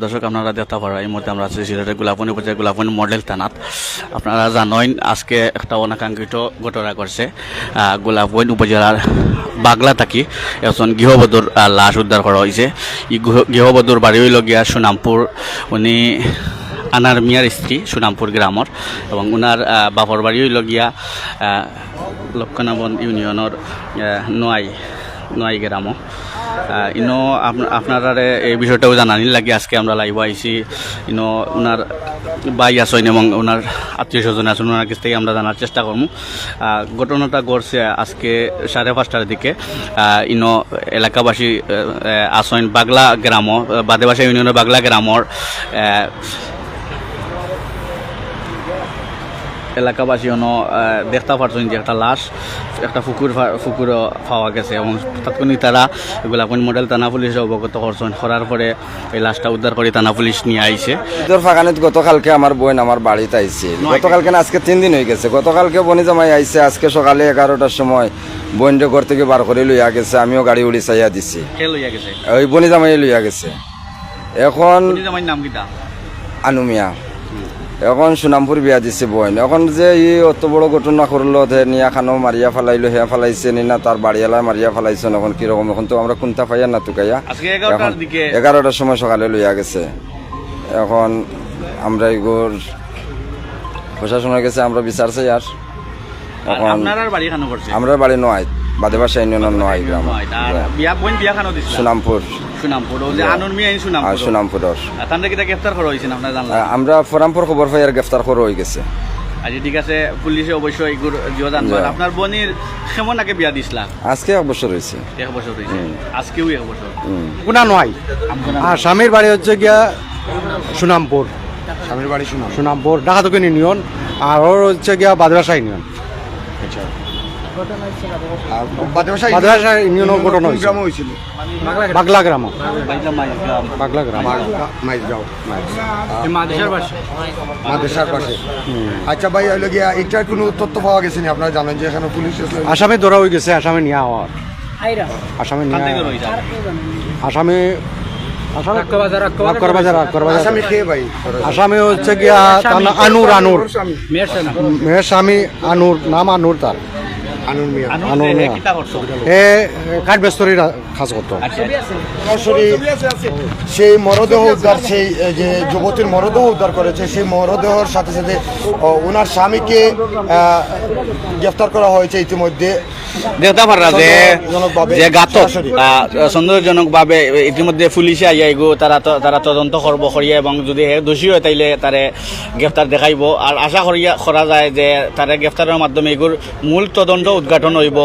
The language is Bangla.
দর্শক আপনারা দেখতে পারা এই মুহূর্তে আমরা আছি সিলেটের গোলাপনি উপজেলা গোলাপনি মডেল থানাত। আপনারা জানেন আজকে একটা অনাকাঙ্ক্ষিত ঘটনা করছে গোলাপনি উপজেলার বাগলা থাকি এজন গৃহবধূর লাশ উদ্ধার করা হয়েছে। ই গৃহ- গৃহবধূর বাড়ি হইল সুনামপুর। উনি আনার মিয়ার স্ত্রী সুনামপুর গ্রামর। এবং আহ, বাপর বাড়ি লক্ষণাবন ইউনিয়নের আহ, নোয়াই নোয়াই গ্রামও ইনো আপ- আপনারা এই বিষয়টাও জানানি লাগে, আজকে আমরা লাইভ আইছি। ইনো ওনার বাই আসেন এবং ওনার আত্মীয় স্বজন আছেন ওনার কাছ থেকে আমরা জানার চেষ্টা করব ঘটনাটা ঘটছে আজকে সাড়ে পাঁচটার দিকে। ইনো এলাকাবাসী আসেন বাগলা গ্রাম বাদেবাসী ইউনিয়নের বাগলা গ্রামর এলাকাবাসী অন দেখতে পারছেন যে একটা লাশ একটা পুকুর ফা- পুকুর পাওয়া গেছে এবং তৎক্ষণিক তারা গোলাপন মডেল থানা পুলিশে অবগত করছেন। করার পরে এই লাশটা উদ্ধার করে থানা পুলিশ নিয়ে আইছে। ফাঁকানিত গতকালকে আমার বোন আমার বাড়িতে আইছে। গতকালকে না আজকে তিন দিন হয়ে গেছে। গতকালকে বনি জামাই আইছে আজকে সকালে এগারোটার সময় বোনরে ঘর থেকে বার করে লইয়া গেছে আমিও গাড়ি উড়ি চাইয়া দিছি। ওই বনি জামাই লইয়া গেছে। এখন আনুমিয়া। এখন সুনামপুর বিয়া দিছে বোন এখন যে ই অত বড় ঘটনা করল যে নিয়া খানো মারিয়া ফেলাইলো হেয়া ফেলাইছে নি না তার বাড়িওয়ালা মারিয়া ফেলাইছে এখন কীরকম এখন তো আমরা কোনটা পাইয়া না তুকাইয়া। এখন এগারোটার সময় সকালে লইয়া গেছে। এখন আমরা এগুর প্রশাসনের কাছে আমরা বিচার চাই আর। এখন আমরা বাড়ি নয়। বাদে বাসা ইউনিয়নের নয় গ্রাম। বিয়া বোন বিয়া খানো দিছিল সুনামপুর। সুনামপুর ও যে আনুন মিয়া আইন আর সুনামপুর সুনামপুরের তান্ডে কিটা গ্রেফতার করা হয়েছে আপনার জানলাম আহ, আমরা ফরামপুর খবর পাই আর গ্রেফতার করে হয়ে গেছে। আচ্ছা ঠিক আছে পুলিশে অবশ্যই এগুলো জিও জানবার যা। আপনার বোনের কেমন আগে বিয়া দিছিলা? আজকে এক বছর হয়েছে। এক বছর হয়েছে। আজকেও এক বছর। গুণা নয়? আর স্বামীর বাড়ি হচ্ছে গিয়া সুনামপুর। স্বামীর বাড়ি সুনাম সুনামপুর ডাকাতকিন ইউনিয়ন আর ওর হচ্ছে গিয়া বাদরাসা ইউনিয়ন। হয়েছে বাগলা গ্রাম। বাগলা গ্রাম। মাদ্রাসার পাশে? আচ্ছা ভাই গিয়া এটার কোনো তথ্য পাওয়া গেছে নি? আপনারা জানেন যে এখানে পুলিশ আসামে ধরা হয়ে গেছে আসামে নিয়ে হওয়ার আসামে নিয়ে আসামে আসামে হচ্ছে গিয়া আনুর আনুর। মেয়ের স্বামী আনুর নাম আনুর তার। আনুন মিয়া। আনুর মিয়া। এ কাঠ কাজ করতো সরাসরি সেই মরদেহ উদ্ধার সেই যে যুবতীর মরদেহ উদ্ধার করেছে সেই মরদেহর সাথে সাথে ওনার স্বামীকে আহ, গ্রেফতার করা হয়েছে ইতিমধ্যে। দেখতে পারা যে যে গাতক সন্দেহজনকভাবে ইতিমধ্যে পুলিশে আইয়া এগো তারা তারা তদন্ত করব করিয়া এবং যদি দোষী হয় তাইলে তারে গ্রেফতার দেখাইব। আর আশা করিয়া করা যায় যে তারা গ্রেফতারের মাধ্যমে এগুর মূল তদন্ত উদ্ঘাটন হইব।